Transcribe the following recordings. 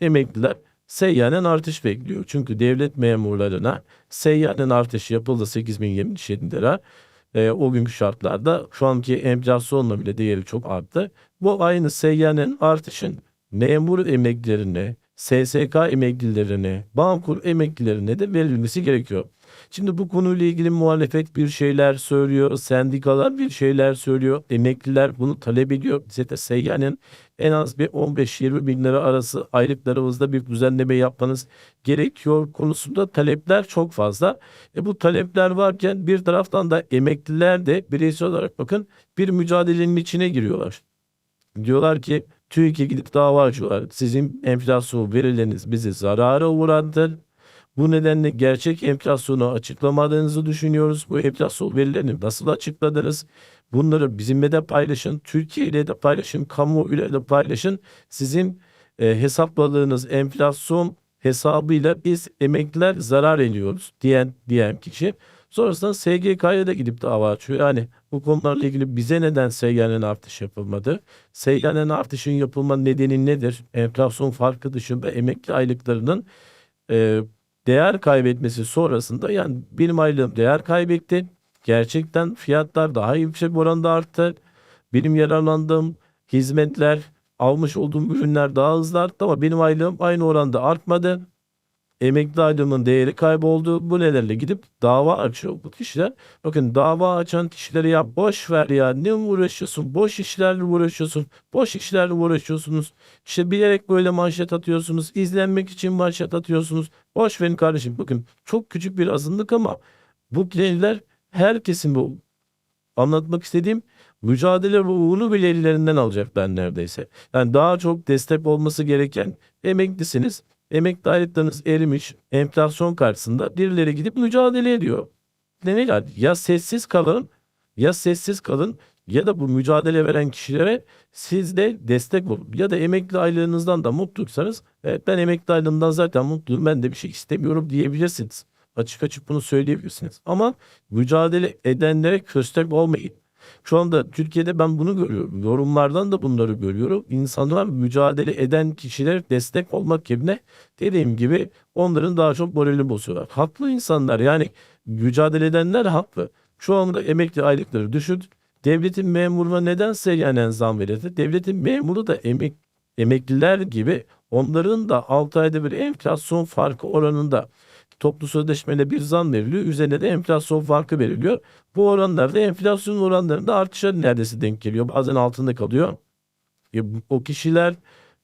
emekliler seyyanen artış bekliyor. Çünkü devlet memurlarına seyyanen artış yapıldı 8077 lira. E, o günkü şartlarda şu anki enflasyonla bile değeri çok arttı. Bu aynı seyyanen artışın memur emeklilerine, SSK emeklilerine, Bağkur emeklilerine de verilmesi gerekiyor. Şimdi bu konuyla ilgili muhalefet bir şeyler söylüyor, sendikalar bir şeyler söylüyor, emekliler bunu talep ediyor. Seyyanen en az bir 15-20 bin lira arası aylıklarımızda bir düzenleme yapmanız gerekiyor konusunda talepler çok fazla. E bu talepler varken bir taraftan da emekliler de bireysel olarak bakın bir mücadelenin içine giriyorlar. Diyorlar ki TÜİK'e gidip dava açıyorlar. Sizin enflasyon verileriniz bizi zarara uğrattı. Bu nedenle gerçek enflasyonu açıklamadığınızı düşünüyoruz. Bu enflasyon verilerini nasıl açıkladınız? Bunları bizimle de paylaşın, Türkiye ile de paylaşın, kamuoyuyla da paylaşın. Sizin e, hesapladığınız enflasyon hesabıyla biz emekliler zarar ediyoruz diyen diyen kişi. Sonrasında SGK'ya da gidip dava açıyor. Yani bu konularla ilgili bize neden seyyanen artış yapılmadı? Seyyanen artışın yapılma nedeni nedir? Enflasyon farkı dışında emekli aylıklarının e, değer kaybetmesi sonrasında yani benim aylığım değer kaybetti. Gerçekten fiyatlar daha yüksek oranda arttı. Benim yararlandığım hizmetler, almış olduğum ürünler daha hızlı arttı ama benim aylığım aynı oranda artmadı. Emekli aylığımın değeri kayboldu. Bu nedenle gidip dava açıyor bu kişiler. Bakın dava açan kişilere ya boş ver ya ne uğraşıyorsun? Boş işlerle uğraşıyorsun. Boş işlerle uğraşıyorsunuz. İşte bilerek böyle manşet atıyorsunuz. izlenmek için manşet atıyorsunuz. Boş verin kardeşim. Bakın çok küçük bir azınlık ama bu kirliler herkesin bu anlatmak istediğim mücadele ruhunu bile ellerinden alacaklar neredeyse. Yani daha çok destek olması gereken emeklisiniz. Emekli aylıklarınız erimiş enflasyon karşısında birileri gidip mücadele ediyor. Demek ya sessiz kalın ya sessiz kalın ya da bu mücadele veren kişilere siz de destek olun. Ya da emekli aylığınızdan da mutluysanız evet ben emekli aylığımdan zaten mutluyum ben de bir şey istemiyorum diyebilirsiniz. Açık açık bunu söyleyebilirsiniz. Ama mücadele edenlere köstek olmayın. Şu anda Türkiye'de ben bunu görüyorum. Yorumlardan da bunları görüyorum. İnsanlar mücadele eden kişiler destek olmak yerine dediğim gibi onların daha çok moralini bozuyorlar. Haklı insanlar yani mücadele edenler haklı. Şu anda emekli aylıkları düşük. Devletin memuruna neden seyyanen zam verildi? Devletin memuru da emek, emekliler gibi onların da 6 ayda bir enflasyon farkı oranında toplu sözleşmeyle bir zam veriliyor. Üzerine de enflasyon farkı veriliyor. Bu oranlar da enflasyon oranlarında artışa neredeyse denk geliyor. Bazen altında kalıyor. E, o kişiler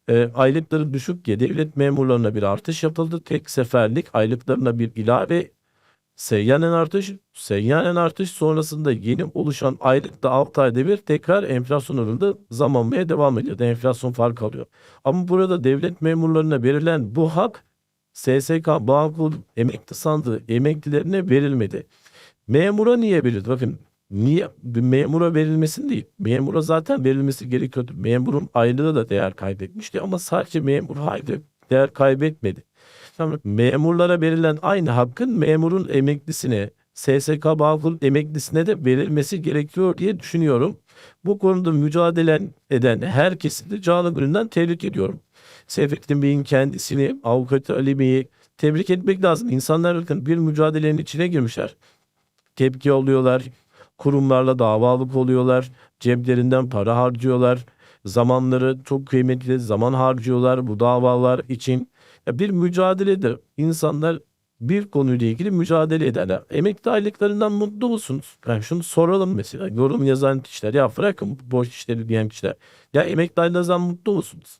e, aylıkları düşük diye devlet memurlarına bir artış yapıldı. Tek seferlik aylıklarına bir ilave seyyanen artış, seyyanen artış sonrasında yeni oluşan aylıkta 6 ayda bir tekrar enflasyon oranında zam almaya devam ediyor. Enflasyon farkı alıyor. Ama burada devlet memurlarına verilen bu hak SSK, Bağkur, emekli sandığı emeklilerine verilmedi. Memura niye verildi? Bakın niye memura verilmesin değil. Memura zaten verilmesi gerekiyordu. Memurun aylığı da değer kaybetmişti ama sadece memur aylığı değer kaybetmedi. Memurlara verilen aynı hakkın memurun emeklisine, SSK Bağkur emeklisine de verilmesi gerekiyor diye düşünüyorum. Bu konuda mücadele eden herkesi de canı gönülden tebrik ediyorum. Seyfettin Bey'in kendisini, avukatı Ali Bey'i tebrik etmek lazım. İnsanlar bakın bir mücadelenin içine girmişler. Tepki alıyorlar, kurumlarla davalık oluyorlar, ceplerinden para harcıyorlar, zamanları çok kıymetli zaman harcıyorlar bu davalar için. Ya bir mücadeledir. İnsanlar bir konuyla ilgili mücadele ederler. Emekli aylıklarından mutlu musunuz? Yani şunu soralım mesela. Yorum yazan kişiler ya bırakın boş işleri diyen kişiler. Ya emekli aylıklarından mutlu musunuz?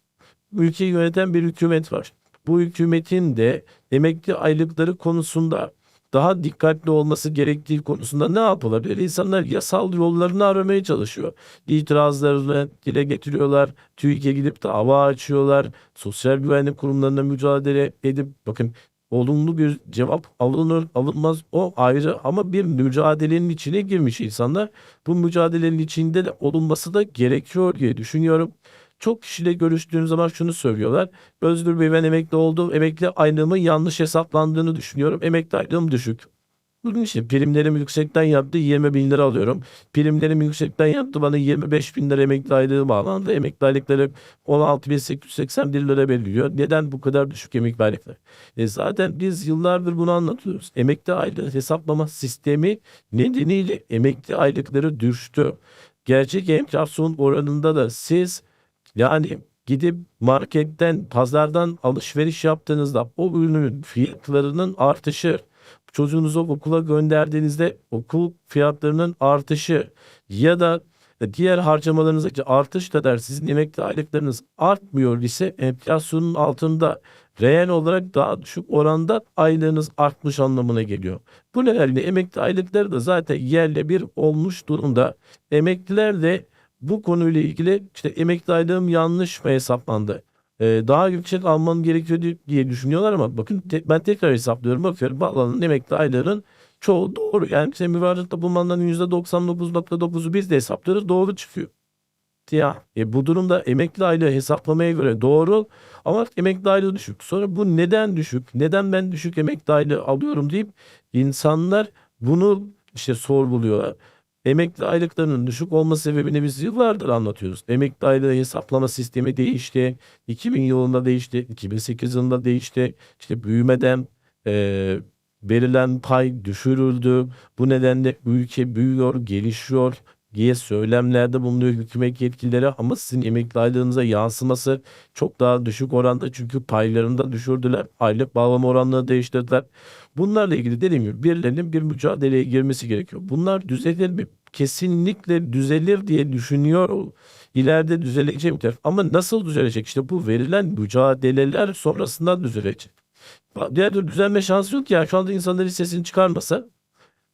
Ülkeyi yöneten bir hükümet var. Bu hükümetin de emekli aylıkları konusunda daha dikkatli olması gerektiği konusunda ne yapılabilir? İnsanlar yasal yollarını aramaya çalışıyor. İtirazlarını dile getiriyorlar. TÜİK'e gidip dava açıyorlar. Sosyal güvenlik kurumlarına mücadele edip bakın olumlu bir cevap alınır alınmaz o ayrı ama bir mücadelenin içine girmiş insanlar. Bu mücadelenin içinde de olunması da gerekiyor diye düşünüyorum. Çok kişiyle görüştüğüm zaman şunu söylüyorlar. Özgür Bey ben emekli oldum. Emekli aylığımın yanlış hesaplandığını düşünüyorum. Emekli aylığım düşük. Bunun için primlerim yüksekten yaptı 20 bin lira alıyorum. Primlerim yüksekten yaptı bana 25 bin lira emekli aylığı bağlandı. Emekli aylıkları 16.881 lira veriliyor. Neden bu kadar düşük emekli aylıklar? E zaten biz yıllardır bunu anlatıyoruz. Emekli aylığı hesaplama sistemi nedeniyle emekli aylıkları düştü. Gerçek enflasyon oranında da siz yani gidip marketten, pazardan alışveriş yaptığınızda o ürünün fiyatlarının artışı, çocuğunuzu okula gönderdiğinizde okul fiyatlarının artışı ya da diğer harcamalarınızdaki artış kadar sizin emekli aylıklarınız artmıyor ise enflasyonun altında reel olarak daha düşük oranda aylığınız artmış anlamına geliyor. Bu nedenle emekli aylıkları da zaten yerle bir olmuş durumda. Emekliler de bu konuyla ilgili işte emekli yanlış mı hesaplandı? Ee, daha yüksek almam gerekiyor diye düşünüyorlar ama bakın te- ben tekrar hesaplıyorum bakıyorum bağlanan emekli ayların çoğu doğru. Yani işte müracaata bulunanların %99.9'u biz de hesaplıyoruz doğru çıkıyor. Ya e, bu durumda emekli aylığı hesaplamaya göre doğru ama emekli aylığı düşük. Sonra bu neden düşük? Neden ben düşük emekli aylığı alıyorum deyip insanlar bunu işte sorguluyorlar. Emekli aylıklarının düşük olma sebebini biz yıllardır anlatıyoruz. Emekli aylığı hesaplama sistemi değişti. 2000 yılında değişti. 2008 yılında değişti. İşte büyümeden e, verilen pay düşürüldü. Bu nedenle ülke büyüyor, gelişiyor diye söylemlerde bulunuyor hükümet yetkilileri ama sizin emekli aylığınıza yansıması çok daha düşük oranda çünkü paylarını da düşürdüler. Aylık bağlama oranları değiştirdiler. Bunlarla ilgili dediğim gibi birilerinin bir mücadeleye girmesi gerekiyor. Bunlar düzelir mi? Kesinlikle düzelir diye düşünüyor. İleride düzelecektir. Ama nasıl düzelecek? İşte bu verilen mücadeleler sonrasında düzelecek. Diğer türlü düzelme şansı yok ya. Şu anda insanların sesini çıkarmasa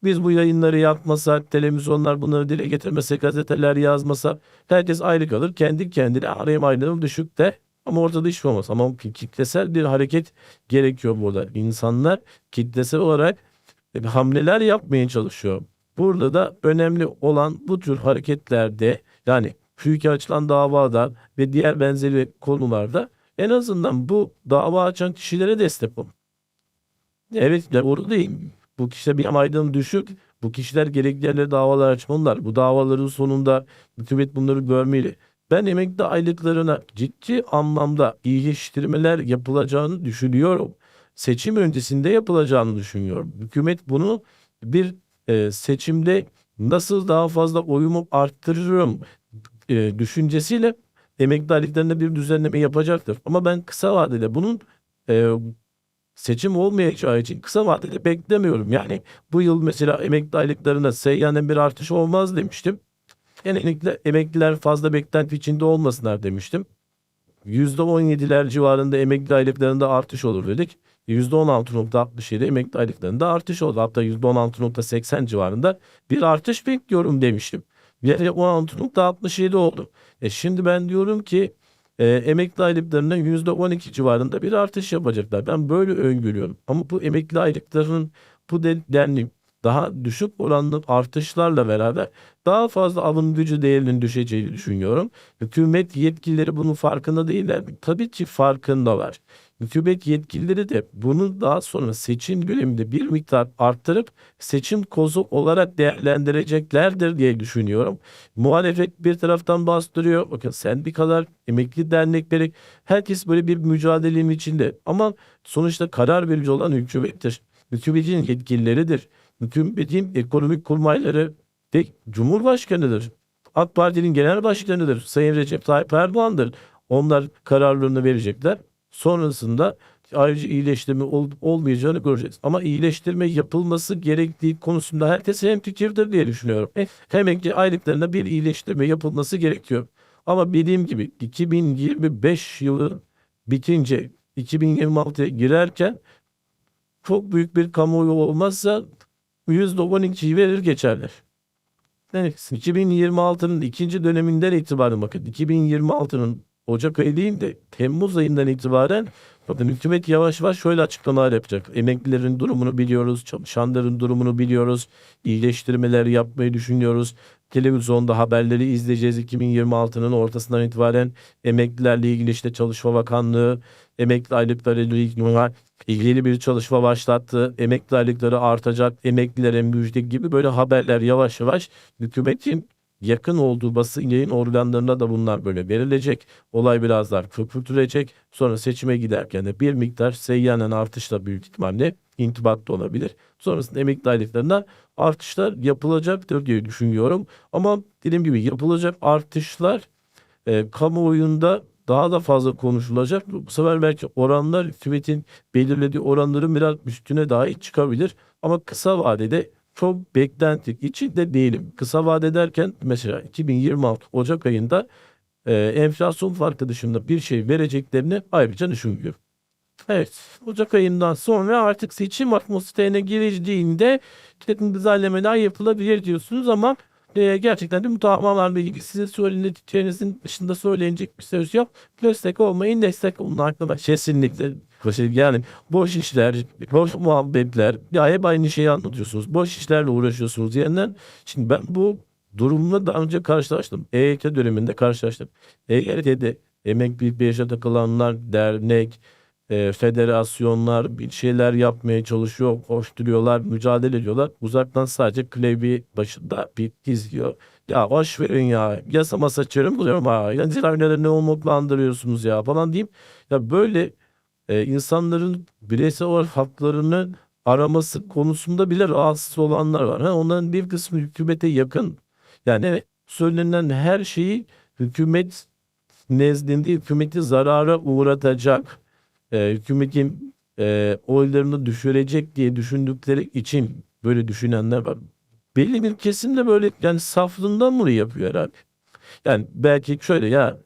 biz bu yayınları yapmasak, televizyonlar bunları dile getirmese, gazeteler yazmasa herkes aylık alır. Kendi kendine arayayım aylığım düşük de ama ortada iş olmaz. Ama kitlesel bir hareket gerekiyor burada. İnsanlar kitlesel olarak e, hamleler yapmaya çalışıyor. Burada da önemli olan bu tür hareketlerde yani TÜİK'e açılan davada ve diğer benzeri konularda en azından bu dava açan kişilere destek olun. Evet değil. Bu kişiler bir aylığın düşük. Bu kişiler gerekli yerlere davalar açmalılar. Bu davaların sonunda hükümet bunları görmeli. Ben emekli aylıklarına ciddi anlamda iyileştirmeler yapılacağını düşünüyorum. Seçim öncesinde yapılacağını düşünüyorum. Hükümet bunu bir e, seçimde nasıl daha fazla oyumu arttırırım e, düşüncesiyle emekli aylıklarında bir düzenleme yapacaktır. Ama ben kısa vadede bunun e, seçim olmayacağı için kısa vadede beklemiyorum. Yani bu yıl mesela emekli aylıklarına seyyanen bir artış olmaz demiştim. Genellikle emekliler fazla beklenti içinde olmasınlar demiştim. %17'ler civarında emekli aylıklarında artış olur dedik. %16.67 emekli aylıklarında artış oldu. Hatta %16.80 civarında bir artış bekliyorum demiştim. Yani 16.67 oldu. E şimdi ben diyorum ki e, emekli aylıklarının %12 civarında bir artış yapacaklar. Ben böyle öngörüyorum. Ama bu emekli aylıklarının bu denli daha düşük oranlı artışlarla beraber daha fazla alım gücü değerinin düşeceğini düşünüyorum. Hükümet yetkilileri bunun farkında değiller. Tabii ki farkındalar. Hükümet yetkilileri de bunu daha sonra seçim döneminde bir miktar arttırıp seçim kozu olarak değerlendireceklerdir diye düşünüyorum. Muhalefet bir taraftan bastırıyor. Bakın sendikalar, emekli dernekleri herkes böyle bir mücadelenin içinde. Ama sonuçta karar verici olan hükümettir. Hükümetin yetkilileridir. Hükümetin ekonomik kurmayları de Cumhurbaşkanıdır. AK Parti'nin genel başkanıdır. Sayın Recep Tayyip Erdoğan'dır. Onlar kararlarını verecekler. Sonrasında ayrıca iyileştirme ol, olmayacağını göreceğiz. Ama iyileştirme yapılması gerektiği konusunda herkes hemfikirdir diye düşünüyorum. E, emekli aylıklarında bir iyileştirme yapılması gerekiyor. Ama dediğim gibi 2025 yılı bitince 2026'ya girerken çok büyük bir kamuoyu olmazsa %12'yi verir geçerler. Yani 2026'nın ikinci döneminden itibaren bakın 2026'nın Ocak ayı değil de Temmuz ayından itibaren bakın hükümet yavaş yavaş şöyle açıklamalar yapacak. Emeklilerin durumunu biliyoruz, çalışanların durumunu biliyoruz, iyileştirmeler yapmayı düşünüyoruz. Televizyonda haberleri izleyeceğiz 2026'nın ortasından itibaren emeklilerle ilgili işte Çalışma Bakanlığı emekli aylıkları ile ilgili ilgili bir çalışma başlattı. Emekli aylıkları artacak, emeklilere müjde gibi böyle haberler yavaş yavaş hükümetin yakın olduğu basın yayın organlarına da bunlar böyle verilecek. Olay biraz daha köpürtülecek. Sonra seçime giderken de bir miktar seyyanen artışla büyük ihtimalle intibatta olabilir. Sonrasında emekli aylıklarına artışlar yapılacaktır diye düşünüyorum. Ama dediğim gibi yapılacak artışlar e, kamuoyunda daha da fazla konuşulacak. Bu sefer belki oranlar hükümetin belirlediği oranların biraz üstüne dahi çıkabilir. Ama kısa vadede çok beklenti içinde değilim. Kısa vade derken mesela 2026 Ocak ayında e, enflasyon farkı dışında bir şey vereceklerini ayrıca düşünmüyorum. Evet, Ocak ayından sonra artık seçim atmosferine girildiğinde takım düzenlemeler yapılabilir diyorsunuz ama e, gerçekten de mutabamalarla ilgili size söylediklerinizin dışında söylenecek bir söz yok. Destek olmayın, destek olun arkadaş. Kesinlikle. Yani boş işler, boş muhabbetler, ya hep aynı şeyi anlatıyorsunuz. Boş işlerle uğraşıyorsunuz diyenler. Şimdi ben bu durumla daha önce karşılaştım. EYT döneminde karşılaştım. EYT'de emeklilik yaşa takılanlar, dernek, e, federasyonlar bir şeyler yapmaya çalışıyor, koşturuyorlar, mücadele ediyorlar. Uzaktan sadece klavye başında bir izliyor. Ya boş verin ya. Yasama saçarım buluyorum ha. Ya ne olmakla andırıyorsunuz ya falan diyeyim. Ya böyle e, insanların bireysel olarak haklarını araması konusunda bile rahatsız olanlar var. Ha, onların bir kısmı hükümete yakın. Yani evet, söylenen her şeyi hükümet nezdinde hükümeti zarara uğratacak e, hükümetin e, oylarını düşürecek diye düşündükleri için böyle düşünenler var. Belli bir kesim de böyle yani saflığından bunu yapıyor herhalde. Yani belki şöyle ya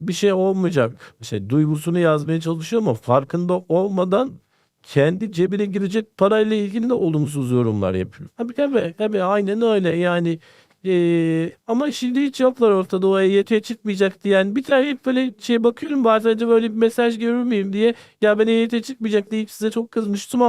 bir şey olmayacak. Şey duygusunu yazmaya çalışıyor ama farkında olmadan kendi cebine girecek parayla ilgili de olumsuz yorumlar yapıyor. Tabii tabii, tabii aynen öyle yani ee, ama şimdi hiç yoklar ortada o EYT çıkmayacak diyen bir tane hep böyle şey bakıyorum bazen de böyle bir mesaj görür müyüm diye ya ben EYT çıkmayacak deyip size çok kızmıştım ama